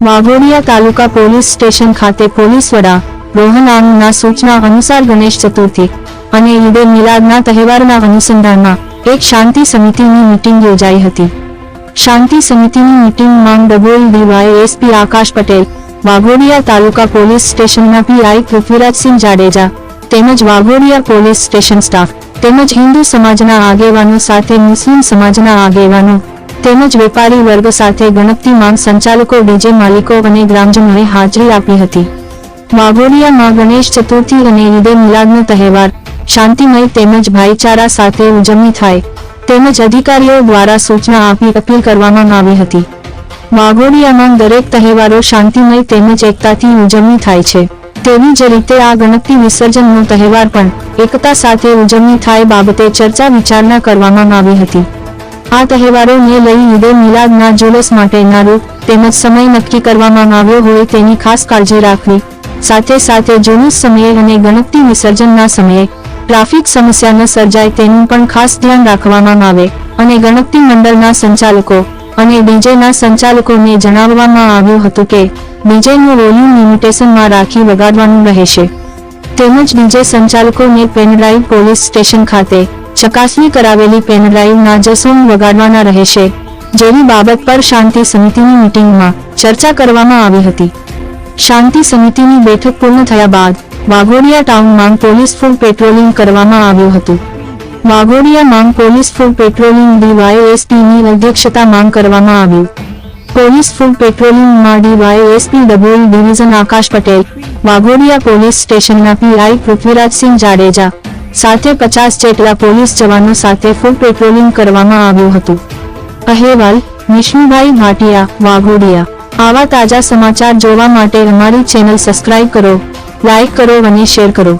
વાઘોડિયા તાલુકા police station ખાતે police વડા રોહન આનંદના સૂચના અનુસાર ગણેશ ચતુર્થી અને ઈદે મિલાદના તહેવારના અનુસંધાનમાં એક શાંતિ સમિતિની મીટિંગ યોજાઈ હતી. શાંતિ સમિતિની મીટિંગમાં ડબોલ ડીવાય એસપી આકાશ પટેલ, વાઘોડિયા તાલુકા પોલીસ સ્ટેશનના પીઆઈ પૃથ્વીરાજસિંહ જાડેજા તેમજ વાઘોડિયા પોલીસ સ્ટેશન સ્ટાફ તેમજ હિન્દુ સમાજના આગેવાનો સાથે મુસ્લિમ સમાજના આગેવાનો તેમજ વેપારી વર્ગ સાથે ગણપતિ માંગ સંચાલકો, ડીજે માલિકો અને ગ્રામજનોએ હાજરી આપી હતી. માગોડિયામાં ગણેશ ચતુર્થી અને ઈદે મિલાદનો તહેવાર શાંતિમય તેમજ ભાઈચારા સાથે ઉજવણી થાય તેમજ અધિકારીઓ દ્વારા સૂચના આપી અપીલ કરવામાં આવી હતી. માગોડિયામાં દરેક તહેવારો શાંતિમય તેમજ એકતાથી ઉજવણી થાય છે. તેવી જ રીતે આ ગણપતિ વિસર્જનનો તહેવાર પણ એકતા સાથે ઉજવણી થાય બાબતે ચર્ચા વિચારણા કરવામાં આવી હતી. આ તહેવારોને લઈ ઈદે મિલાદના જુલુસ માટેના રૂપ તેમજ સમય નક્કી કરવામાં આવ્યો હોય તેની ખાસ કાળજી રાખવી. સાથે સાથે જુલુસ સમયે અને ગણપતિ વિસર્જનના સમયે ટ્રાફિક સમસ્યા ન સર્જાય તેનું પણ ખાસ ધ્યાન રાખવામાં આવે અને ગણપતિ મંડળના સંચાલકો અને ડીજેના સંચાલકોને જણાવવામાં આવ્યું હતું કે ડીજેનું વોલ્યુમ લિમિટેશનમાં રાખી વગાડવાનું રહેશે. તેમજ ડીજે સંચાલકોને પેનડ્રાઈવ પોલીસ સ્ટેશન ખાતે ચકાસણી કરાવેલી પેનડ્રાઈવના જ વગાડવાના રહેશે, જેવી બાબત પર શાંતિ સમિતિની મીટિંગમાં ચર્ચા કરવામાં આવી હતી. શાંતિ સમિતિની બેઠક પૂર્ણ થયા બાદ વાઘોડિયા ટાઉનમાં પોલીસ ફૂલ પેટ્રોલિંગ કરવામાં આવ્યું હતું. વાઘોડિયા માંગ પોલીસ ફૂલ પેટ્રોલિંગ ડીવાયએસપીની અધ્યક્ષતા માંગ કરવામાં આવ્યું પોલીસ ફૂલ પેટ્રોલિંગમાં DYSP Dabhoi division Akash Patel, Waghodia police સ્ટેશનના પીઆઈ પૃથ્વીરાજસિંહ જાડેજા સાથે પચાસ જેટલા પોલીસ જવાનો સાથે ફૂલ પેટ્રોલિંગ કરવામાં આવ્યું હતું. અહેવાલ, વિષ્ણુભાઈ ભાટિયા, વાઘોડિયા. આવા તાજા સમાચાર જોવા માટે અમારી ચેનલ સબસ્ક્રાઇબ કરો લાઈક કરો અને શેર કરો.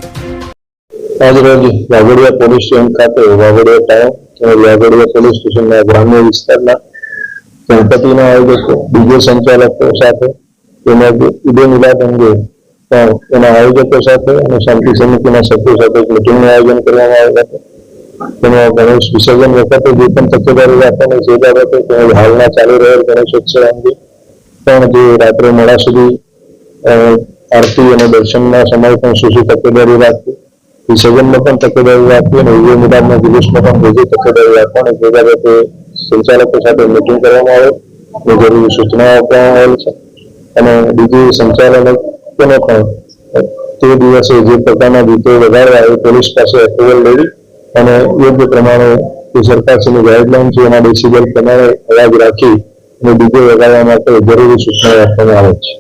આજરોજ વાઘોડિયા પોલીસ સ્ટેશન ખાતે વાઘોડિયા ટાઉન વાઘોડિયા પોલીસ સ્ટેશનના ગ્રામ્ય વિસ્તારના ગણપતિના આયોજકો બીજો સંચાલકો સાથે તેમજ ઈદે મિલાદ અંગે પણ એના આયોજકો સાથે અને શાંતિ સમિતિના સભ્યો સાથે મિટિંગનું આયોજન કરવામાં આવ્યું હતું. તેમાં ગણેશ વિસર્જન વખતે જે પણ તકેદારી રાખવાની જે બાબતે તેમજ હાલના ચાલી રહેલ ગણેશોત્સવ અંગે. પણ જે રાત્રે મોડા સુધી આરતી અને દર્શનના સમય પણ શું શું તકેદારી રાખવી, વિસર્જનમાં પણ તકેદારી રાખવી અને વિજય મિલાદના જુલુસમાં પણ બીજી તકેદારી રાખવાની જે બાબતે સંચાલકો સાથે મિટિંગ કરવામાં આવે અને જરૂરી સૂચનાઓ આપવામાં આવેલ છે. અને બીજી સંચાલકોને પણ તે દિવસે જે પ્રકારના ગીતો વગાડવા એ પોલીસ પાસે એપ્રુવલ લેવી અને યોગ્ય પ્રમાણે જે સરકારશ્રીની ગાઈડલાઈન છે, એના ડેસિબલ પ્રમાણે અવાજ રાખી અને ડીજે વગાડવા માટે જરૂરી સૂચનાઓ આપવામાં આવે છે.